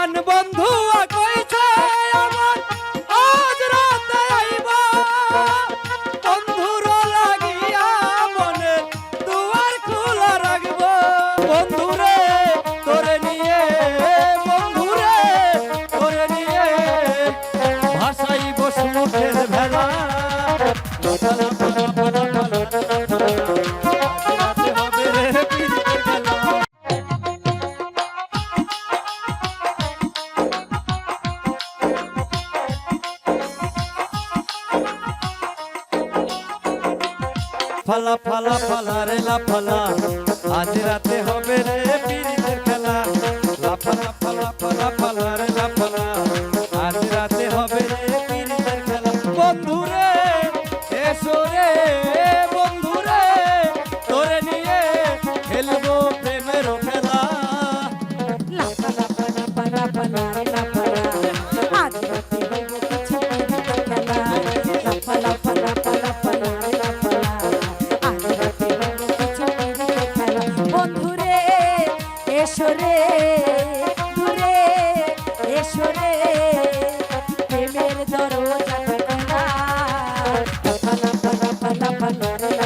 প্রাণ বন্ধু বন্ধুর লাগিয়া মনে দুয়ার খোলা রাখব। বন্ধু ফালা ফালা ফালা রে লাফালা। আজ রাতে হবে রে পিড়িতের খেলা। লাফালা, ফালা ফালা ফালা রে লাফালা। এসরে দূরে এসরে প্রেমের দরজা পালা পালা পালা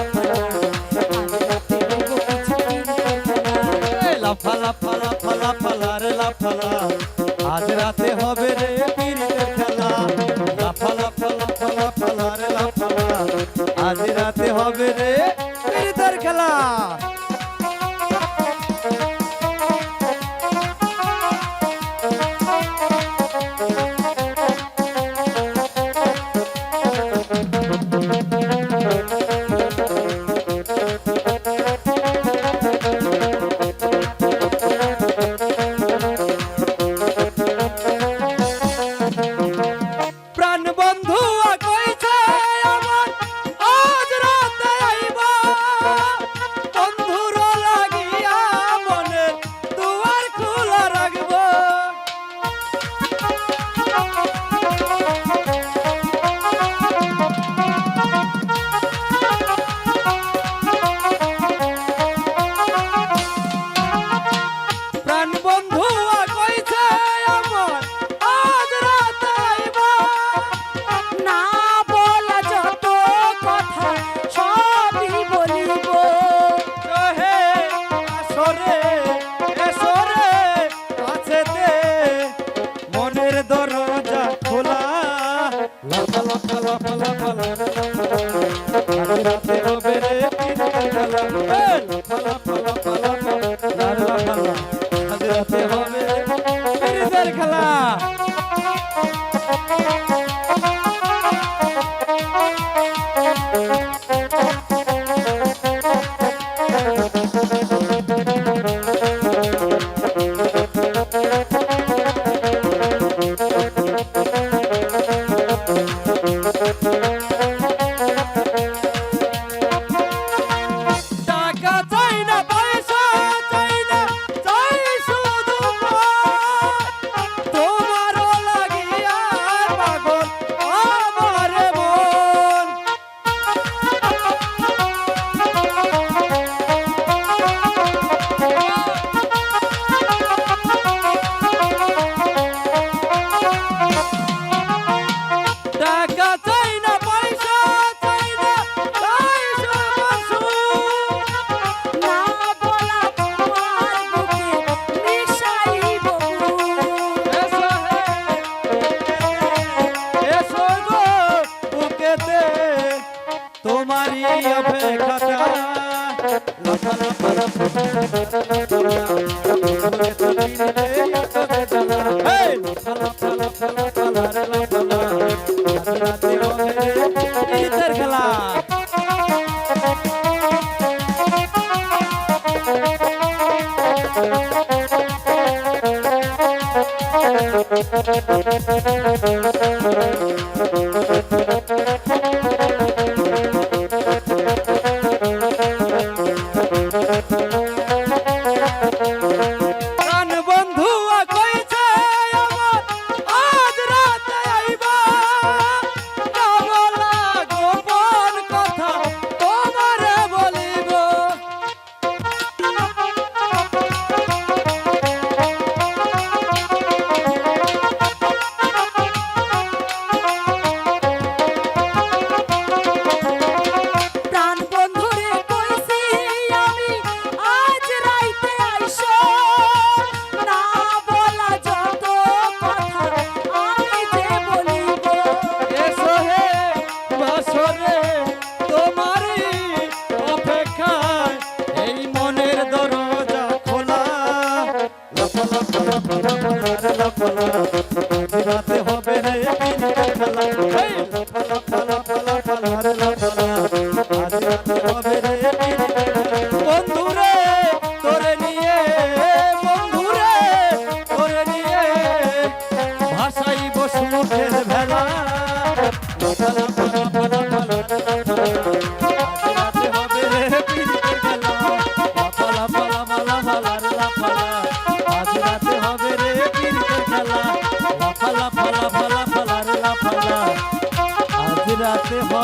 Hey! হবে খাতা লঠানা পারা রাতে হবে রে পিরিতের খেলা। এই লাফালা ফালা ফালা ফালা আজ রাতে হবে রে পিরিতের বন্ধুরে, তোরে নিয়ে বন্ধুরে তোরে নিয়ে ভাসাইব সুখের ভেলা লাফালা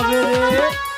লাফালা আজ